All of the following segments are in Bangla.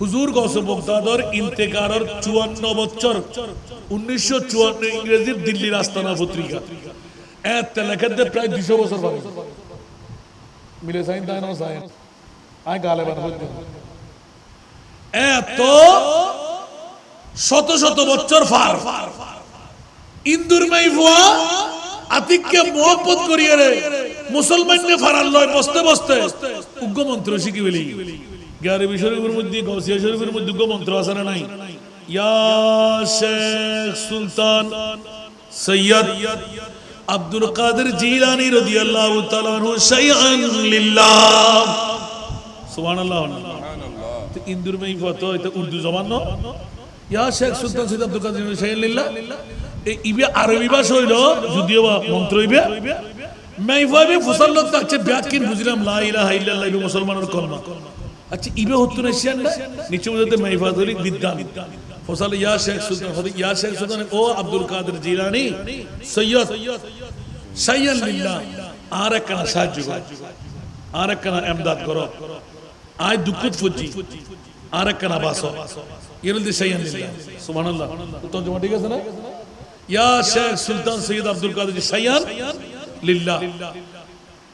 হুজুর গৌসে বগদাদর ইন্তেকারর চুয়ান্ন বছর। উনিশশো চুয়ান্ন ইংরেজির দিল্লির আস্তানা পত্রিকা। এত লেখাতে প্রায় দুশো বছর পাবে মিলে সাইন তাই না সাইন? আয় গালে বানাবো এত শত শত বছর ফার। ইন্দুর মাই ফুয়া আতিককে মোহব্বত করিয়ে রে। মুসলমানকে ফারার লয় বসতে বসতে উগ্র মন্ত্র শিখি বলি। গ্যারেবি শরীফের মধ্যে গৌসিয়া শরীফের মধ্যে মন্ত্র আছে না নাই? শেখ সুলতান সৈয়দ আব্দুল কাদের জিলানি রাদিয়াল্লাহু তাআলা আনহু শাইআন লিল্লাহ। সুবহানাল্লাহ। তো ইন্দুর মাই ফতো এটা উর্দু জবান না? ইয়া শেখ সুলতান সৈয়দ আব্দুল কাদের জিলানি শাইআন লিল্লাহ। এই ইবে আরবি ভাষা হইল, যদিও বা মন্ত্র হইবে মাইফাবে ফুসাল্লত থাকছে ব্যাকিন বুঝলাম, লা ইলাহা ইল্লাল্লাহ, ইবে মুসলমানের কলমা। আচ্ছা ইবে হতো না শিয়ানটা নিচে বুঝাতে মাইফা ধরি বিদ্যান ফসাল ইয়া শেখ সুলতান হদি ইয়া শেখ সুলতান, ও আব্দুল কাদের জিলানি, সৈয়দ সাইয়ান লিল্লাহ আর একখানা সাহায্য করো আর একখানা এমদাদ করো, আয় দুঃখত ফুজি আর একখানা বাসো ইরলদি সাইয়ান লিল্লাহ সুবহানাল্লাহ। তো জমা ঠিক আছে না? ইয়া শেখ সুলতান, সৈয়দ আব্দুল কাদের সাইয়ান লিল্লাহ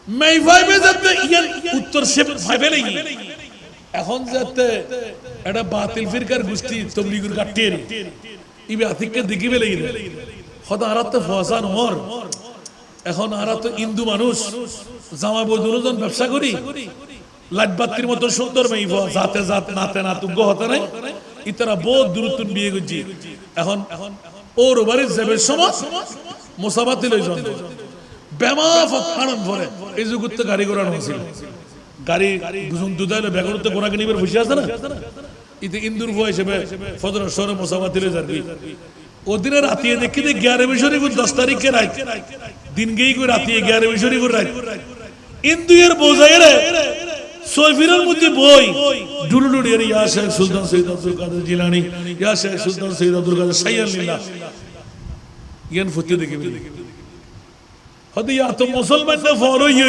মাই ভাইবে যাতে ইয়ার উত্তর সে ভাইবে লাগি এখন যাতে এটা বাতিল ফিরকার গোষ্ঠী তবলিগুর কাটিয়ে ইবে আতিককে দেখিবে লাগি হদা আরাত তো ফসান হর এখন আরা তো হিন্দু মানুষ। জামা বই দুজন ব্যবসা করি। লাটবাতির মতো সুন্দর মেয়ে জাতে জাত, নাতে না তুগ্য হতে নাই। ইতারা বহুত দূরত্ব বিয়ে করছি। এখন ওর বাড়ির যাবে সময় মোসাবাতি লই জন বেমা ভরে। এই যুগতে গাড়ি ঘোড়া হয়েছিল গাড়ি দুজন দুধাইলে বেগরতে ঘোড়া কিনিবার বসে আছে না? ইতে ইন্দুর ভয় হিসেবে ফজর শহরে মোসাবাতি লই যাবি ওদিনে রাতিয়ে দেখি দে গ্যারে শরীফ দশ তারিখে রাত, দিন গেই করে রাতিয়ে গ্যারে শরীফ রাত। ইন্দুয়ের বোঝাই রে সৈফিরের মধ্যে বই ডুডু এর ইয়া শেখ সুলতান সৈয়দ আব্দুল কাদের জিলানি, ইয়া শেখ সুলতান সৈয়দ আব্দুল কাদের সাইয়ান লিল্লাহ। ইয়ান ফুতে দেখি হতে ইয়া তো মুসলমান না ফলো ইয়ে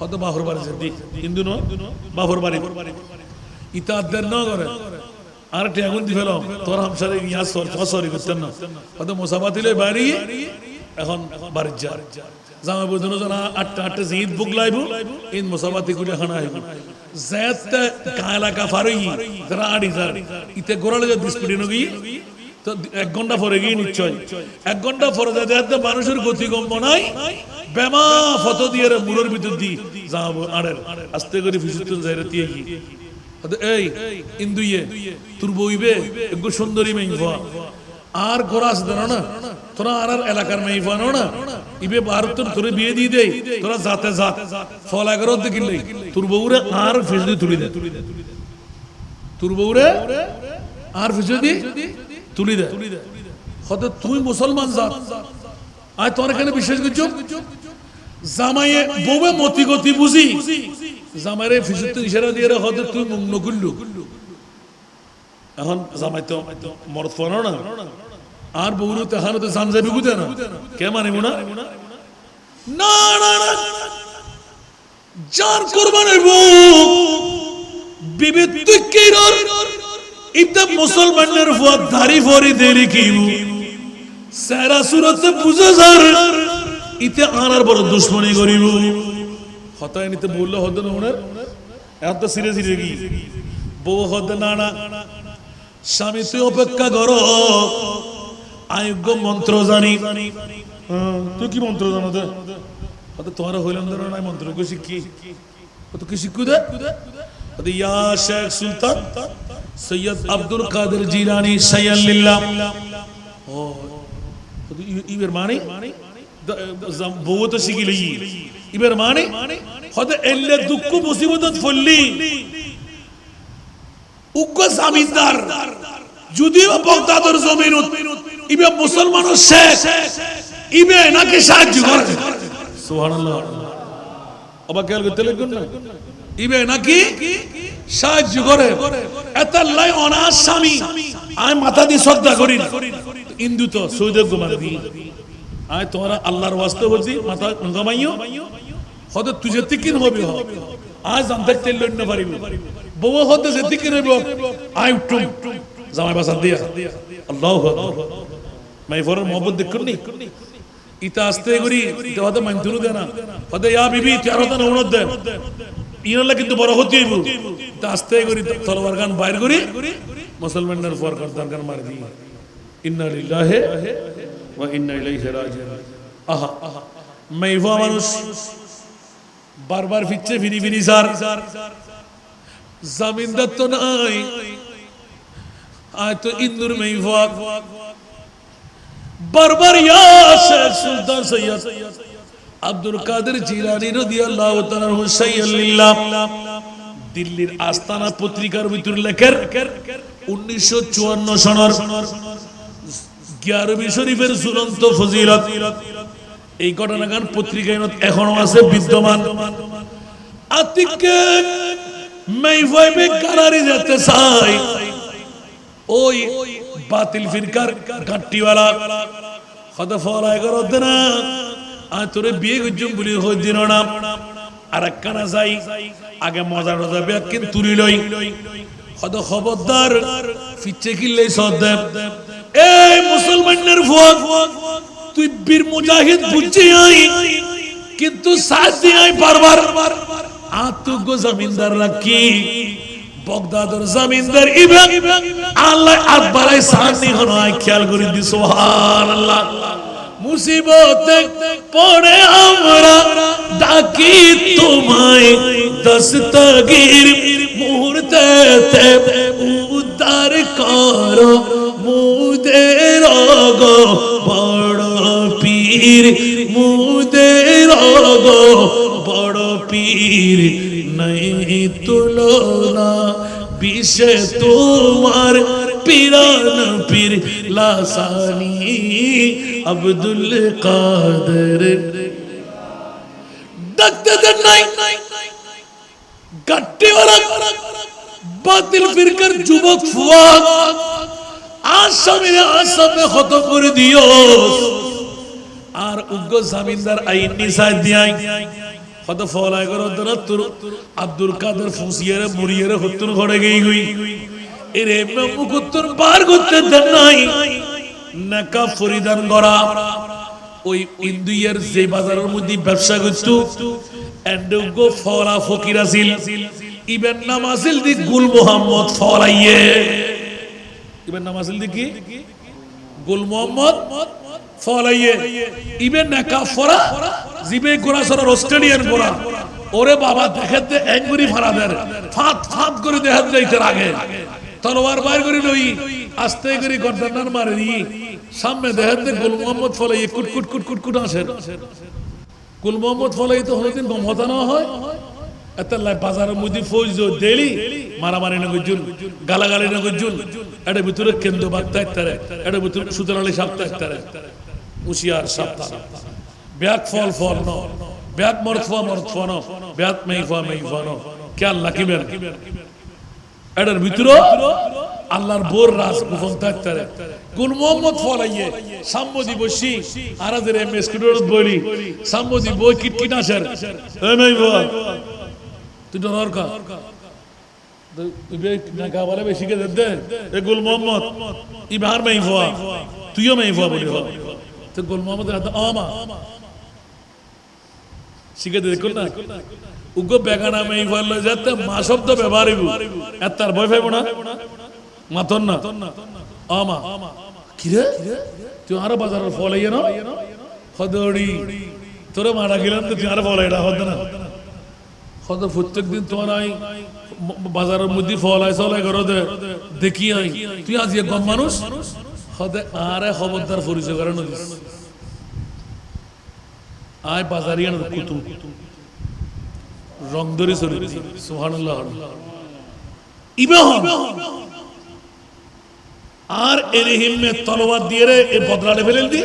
হয়তো বাহর বাড়ি যেদি হিন্দু ন বাহর বাড়ি। ইতাদের ন করে। আর টেগুন দি ফেলাম। তোর হামসারে ইয়া সর ফসরি করতেন না। হয়তো মোসাবাতিলে বাড়ি, এখন বাড়ির যা। জামা বুঝনো আটটা আটটা ঈদ বুক লাইব, ঈদ মোসাবাতি করে খানা আইব জেতে কায়লা কা ফারই যারা ইতে গোড়ালে যে বিস্কুটি নগি তো এক ঘণ্টা পরে গিয়ে নিশ্চয়। এক ঘণ্টা পরে যাতে মানুষের গতিগম্য নাই বেমা ফটো দিয়ে রে ভিতর দি যাব আড়ের আস্তে করে ফিসুত্তর যাইরে দিয়ে গিয়ে। এই, ইন্দুইয়ে, তোর বইবে একটু সুন্দরী মেয়ে আর গোরাস তোরা আর আর এলাকার মেয়ে ফানো না? ইবে ভারত তোরে বিয়ে দিয়ে দেই, তোরা যাতে যাত ফল এগারো দেখিলে তোর বউরে আর ফিসদি তুলি দে। তোর বউরে আর ফিসদি তুলি দে। হতে তুই মুসলমান জাত। আয় তোর এখানে বিশ্বাস করছ জামাইয়ে বউবে মতি গতি বুঝি। জামাইরে ইশারা দিয়ে তুই এখন জামাই তো না। আর তেহানো তো জান যাবি গুদে না। কে মানিব না? না না না। জান কোরবানের বউ বিবে তুই ইতে মুসলমানের ফুয়াদ ধারি ফরি দেরি কিব সারা সুরতে বুঝে যার ইতে আনার বড় দুশ্মনী করিব। হতায় নিতে বললে হতে না ওনার? এখন তো সিরে সিরে কি? বউ হতে না না। স্বামী তুই অপেক্ষা করো। আয়োগ্য মন্ত্র জানি। হ্যাঁ, তুই কি মন্ত্র জানো দে অত তোমার হইলাম ধরো নাই মন্ত্র কো? শিখি অত কি শিখু দে ইয়া শেখ সুলতান। সৈয়দ আব্দুল কাদের জিলানি সাইয়াল্লিল্লাহ। ও ইবের মানে? বউ তো শিখিলি। ইবের মানে? হতে এলে দুঃখ মুসিবত ফললি। উগ্র জামিনদার যদিও বগদাদর জমিন ইবে মুসলমানের শেষ ইবে নাকি সাহায্য করে। সুবহানাল্লাহ। অবাক খেয়াল করতে লাগবেন না? ইবে নাকি? সাহায্য করে। এত লাই অনার স্বামী। আমি মাথা দিয়ে শ্রদ্ধা করি ইন্দু তো সৌদে গুমার দি। আয় তোমরা আল্লাহর ওয়াস্তে বলছি, মাথা গমাইও হয়তো যে তিকিন হবি। আজ জানতে তেল না পারিবি বউ হতে যে তিকিন হইব আই উঠুম। জামাই বাসার দিয়া। আল্লাহ মাই ফরের মোহাম্মত দেখুন নি? ইতা আস্তে করি। হতে মানতুনু দে না। হতে ইয়া বিবি চার হতে না উনত দে ইনলা কিন্তু বড় হতে হইব। ইতা আস্তে করি তলবার গান বাইর করি, মুসলমানদের ফর করতার গান মার ইন্না লিল্লাহি ওয়া ইন্না ইলাইহি রাজিউন। আহা মাইফা মানুষ, বারবার ফিরছে ফিরি ফিরি স্যার। জামিনদার তো নাই। আয় তো ইন্দুর মাইফা বারবার ইয়া সুলতান সৈয়দ। আব্দুল কাদের জিলানী রাদিয়াল্লাহু তাআলা হুসাইয়াল্লাহ দিল্লির আস্তানা পত্রিকার ভিতর লেখের 1954 সনের গিয়ারবি শরীফের ঝুলন্ত ফজিলত। এই ঘটনাগান পত্রিকায় এখনও আছে, বিদ্যমান। না। বিয়ে করছুম বলি হই দিন না। আর যাই, আগে মজা টজা বিয়া কিন্তু তুলি লই। হয়তো খবরদার ফিচ্ছে কিনলেই সদেব এই মুসলমানের ফুয়াক তুই বীর মুজাহিদ বুঝছি আই, কিন্তু সাথ দিয়ে আই বারবার। আতুক জমিনদার রাখি, বগদাদর জমিনদার ইবাক আল্লাহ আকবারাই সামনে হলো আই খেয়াল করে দি সুবহানাল্লাহ। মুসিবতে পড়ে আমরা ডাকি তোমায় দস্তগীর মুহূর্তে উদ্ধার করো মুদের গো বড় পীর, মুদের গো বড় পীর। নাই তুলনা, বিষে তোমার পিরান পীর লাসানি আব্দুল কাদের ডাকতে দেন নাই গাট্টিওয়ালা বাতিল ফিরকার যুবক ফুয়াদ আসামে আসামে হত করে দিও আর উগ্র জামিনদার আইন নিসাই দিয়াই হত ফলাই করো তোরা তোর আব্দুল কাদের ফুসিয়ারে মুরিয়ারে হত্তুন ঘরে গই গই এরে মুকুত্তর বার করতে দেন নাই। নাকা ফরিদান গড়া। ওই ইন্দুইয়ের যে বাজারের মধ্যে ব্যবসা করতো ইবেন নাম আছিল দি গুল মোহাম্মদ ফলাইয়ে। ইবেন দি কি? গুল মোহাম্মদ ফলাইয়ে। ইবেন নাকা ফরা, জিবে গোরা সরা অস্ট্রেলিয়ান গোরা। ওরে বাবা দেখাতে এঙ্গুরি ফারা দেন। ফাত ফাত করে দেখাতে যাইতে আগে। তলোয়ার বাইর করে লই, আস্তে করে গর্দানার মারে দি সামনে দেখাতে গুল মোহাম্মদ ফলাইয়ে কুট কুট কুট কুট কুট আসেন। কুল মোহাম্মদ ফলাই তো হলদিন গম হতা না হয়। এত লাই বাজারের মধ্যে ফৌজ ডেলি মারামারি না গজুন গালাগালি না গজুন এটা ভিতরে কেন্দ্র বার্তা ইত্যারে এটা ভিতরে সুতরালি সাপ্তাহ ইত্যারে উশিয়ার সাপ্তাহ ব্যাক ফল ফল ন ব্যাক মরত ফা মরত ফা ন ব্যাক মেই ফা মেই ফা ন খেয়াল রাখিবেন এটার ভিতরে আল্লাহর বোর রাজ গোপন থাকতে কোন মোহাম্মদ ফলাইয়ে সাম্মদি বসি, আরাদের এম এস বলি সাম্মদি বই কিট কিট আসার এ নাই বাবা তুই ডরার কা গুল তুইও তো গুল মোহাম্মদের হাতে শিখে না। যাতে মা শব্দ ব্যবহার তার ভয় পাইব না? মাতন না। আমা কিরে তুই আরও বাজারের ফল ইয়ে না হদড়ি। তোরে মারা গেলাম তো তুই আরও ফল এটা হদ না। হদ প্রত্যেক দিন তোমার আই, বাজারের মধ্যে ফল আই, চলে করো দেখি আই। তুই আজ কম মানুষ? হদে, আরে খবরদার পরিচয় করে নদিস। আয় বাজারিয়ান কুতু রং ধরে চলে। সুবহানাল্লাহ। ইবে আর তলোয়ার দিয়ে রে, এ বদলালে দি।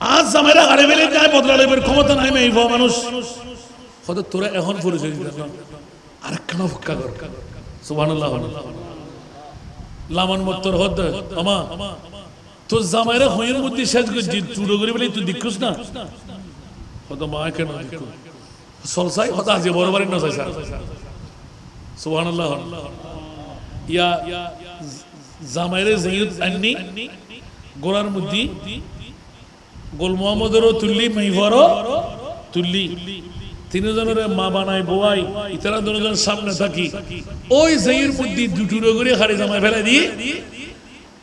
আজ জামাইরা ফেলে যায় বদলালে বের ক্ষমতা নাই মে, এই ভুয়া মানুষ। হয়তো তোরা এখন পরিচয় দিতে না আরেকখানা ফুক্কা কর? সুবহানাল্লাহ। মত্তর হদ আমা। তোর জামাইরা হইয়ের মধ্যে শেষ করছি চুড়ো করে বলে তুই দিক্ষুস না? হয়তো মা কেন সলসাই হয়তো আজ বড় বাড়ি না স্যার সুবহানাল্লাহ। ইয়া জামাইরে আন্নি গোড়ার মধ্যে গোল মোহাম্মদেরও তুল্লি মাইফারও তুল্লি। তিনজনের মা বানাই বোয়াই ইতারা দুজন সামনে থাকি। ওই জাইয়ের মধ্যে দুটুরো করে হাড়ি জামাই ফেলে দিয়ে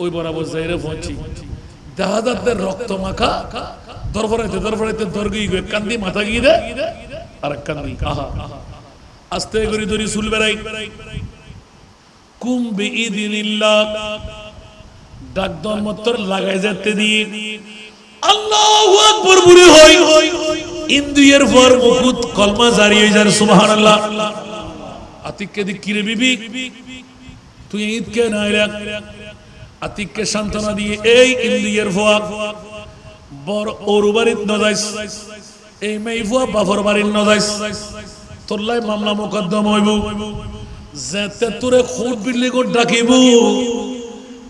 ওই বরাবর জাইরে পৌঁছি। যাচ্ছে রক্ত মাখা দরফরাইতে দরফরাইতে দরগি গিয়ে কান্দি, মাথা গিয়ে দে, আর কান্দি, আহা। আস্তে করে ধরি চুল বেড়াই। কুম বিইদিনিল্লাহ, ডাক দলমত্তর লাগাই যেতে দিয়ে। আল্লাহু আকবার বুড়ি হই। ইন্দুয়ের পর মুকুত কলমা জারি হয়ে যায়, সুবহানাল্লাহ। আতিককে দি কিরে বিবি? তুই ঈদ কে না আতিককে সান্ত্বনা দিয়ে, এই ইন্দুয়ের ফোয়া বড় ওরুবারিত নজাইস, এই মেই ফোয়া বাফর বাড়ির নজাইস তোল্লাই মামলা মোকদ্দম হইব, যেতে তোরে খুব বিল্লি করে ডাকিব,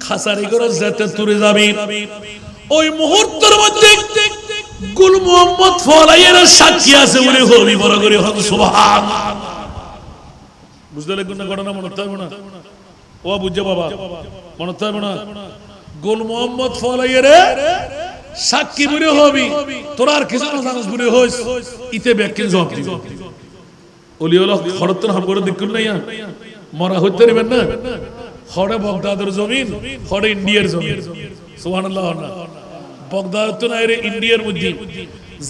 খাসারি করে যেতে তোরে যাবি। ওই মুহূর্তের মধ্যে গুল মোহাম্মদ ফলাইয়ের সাক্ষী আছে বলে হবি বড় করে হন সুবহান। বুঝতে লাগবে না ঘটনা মনে হবে না? ও বুঝছে বাবা, মনে না। গোল সাক্ষী হবি। ইতে হাম মরা হইতে পারবেন না। হরে বগদাদের জমিন হরে ইন্ডিয়ার জমিন। সুবহানাল্লাহ বগদাদ তো না ইন্ডিয়ার মধ্যে।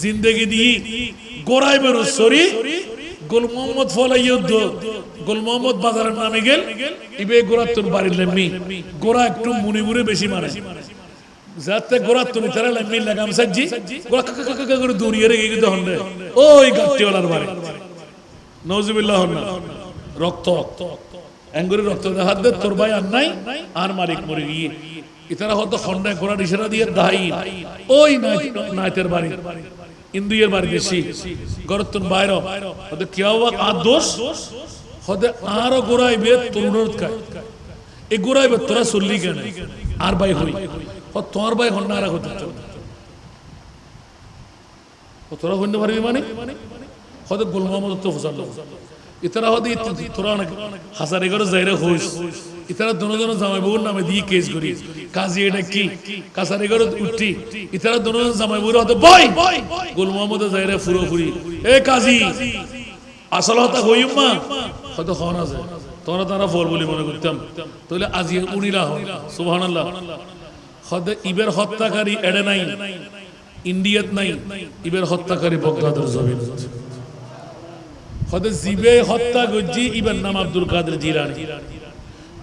জিন্দেগি গোল মোহাম্মদ ফলাই যুদ্ধ গোল মোহাম্মদ বাজারের নামে গেল। ইবে গোরা তোর বাড়ির লেমনি গোরা একটু মুনি মুনি বেশি মারে। যাতে গোরা তুমি তারা লেমনি লাগাম সাজি গোরা কাকা কাকা করে দৌড়িয়ে রেখে গেতে হন্ডে। ওই গাট্টিওয়ালার বাড়ি। নজুবিল্লাহ না রক্ত। অ্যাঙ্গুরি রক্ত হাত দে, তোর ভাই আর নাই, আর মালিক মরে গিয়ে। ইতারা হয়তো খন্ডায় ঘোড়ার ইশারা দিয়ে দাই ওই নাইতের বাড়ি। ইন্দুয়ের বাড়ি বেশি গরতুন বাইর হয়তো কেউ আর দোষ? হয়তো আরও গোড়াইবে তোর অনুরোধ খায়। এই গোড়াইবে তোরা চললি কেন? আর ভাই হই। তোর ভাই হন্ডা আর হতে তোরা হইতে পারবি মানে? হয়তো গোল মোহাম্মদ তো ফসাল ইতারা হয়তো তোরা হাজার এগারো জায়গা হইস। ইতারা দুজন জামাই বউর নামে দিয়ে কেস করি। কাজী এটা কি? কাছার এগারো উঠি। ইতারা দুজন জামাই বউর হয়তো বই। গোল মোহাম্মদ জায়গা ফুরো ফুরি এ কাজী, আসল হতা হইম মা। হয়তো হন আছে। তোরা তারা ফল বলে মনে করতাম। তাহলে আজি উনিরা হন সুবহানাল্লাহ। হয়তো ইবের হত্যাকারী এড়ে নাই। ইন্ডিয়াত নাই। ইবের হত্যাকারী বগদাদের জমিন। হয়তো জিবে হত্যা গজ্জি ইবের নাম আব্দুল কাদের জিলানি।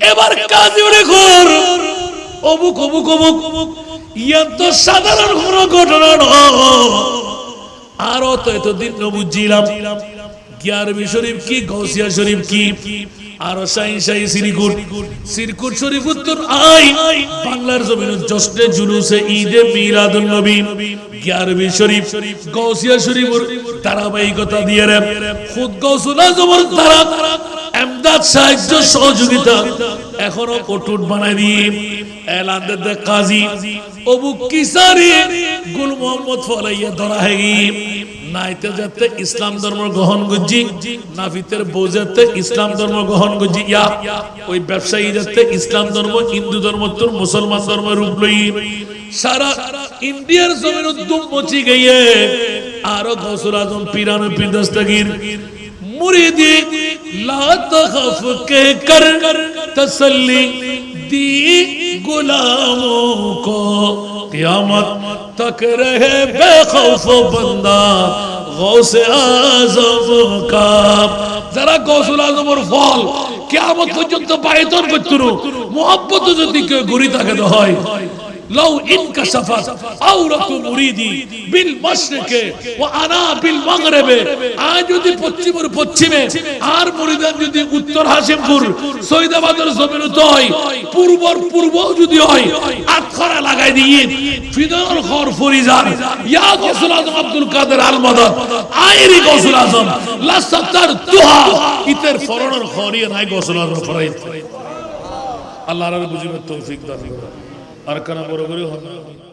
এবার কাজে ঘর। অবুক অবুক অবুক ইয়ান তো সাধারণ কোনো ঘটনা আরও তো এতদিন ঈদে নবী। ধারাবাহিকতা দিয়ে রে। খুদ এমদাদ সাহায্য, সহযোগিতা। এখনও অটুট বানাই দিয়ে এলান দে কাজী। অবু কিসারি, গুল মোহাম্মদ ফলাইয়া ধরা যাতে ইসলাম ধর্ম হিন্দু ধর্ম, তোর মুসলমান ধর্ম রূপ লই। সারা ইন্ডিয়ার জমিন উদ্যম গিয়ে আরও গৌসুল আজম, পিরানো مریدی لا تخف کے کر تسلی دی غلاموں کو۔ قیامت تک رہے بے خوف بندہ، غوث اعظم کا۔ ذرا غوث اعظم اور فال، قیامت পর্যন্ত পাইতর করতুরু মোহাম্মত যদি কেউ গরিতা খেতে হয় لو انكشفت عورة مريدي بالمشرق وانا بالمغرب আজ যদি পশ্চিমের পশ্চিমে আর মুরিদান যদি উত্তর হাসিমপুর সৈদাবাদের জমিন হয় পূর্বর পূর্ব যদি হয় আটখরা লাগাই দিয়ে ফিদর খর ফরিজান ইয়া গসুল আজম আব্দুল কাদের আল মদদ আইরি গসুল আজম লা সাত্তার তুহা ইতের ফরনের খরিয়ে নাই গসুল আজম ফরাইত আল্লাহর বুঝিবে তৌফিক দান করুন আর কানা বড় করে হবে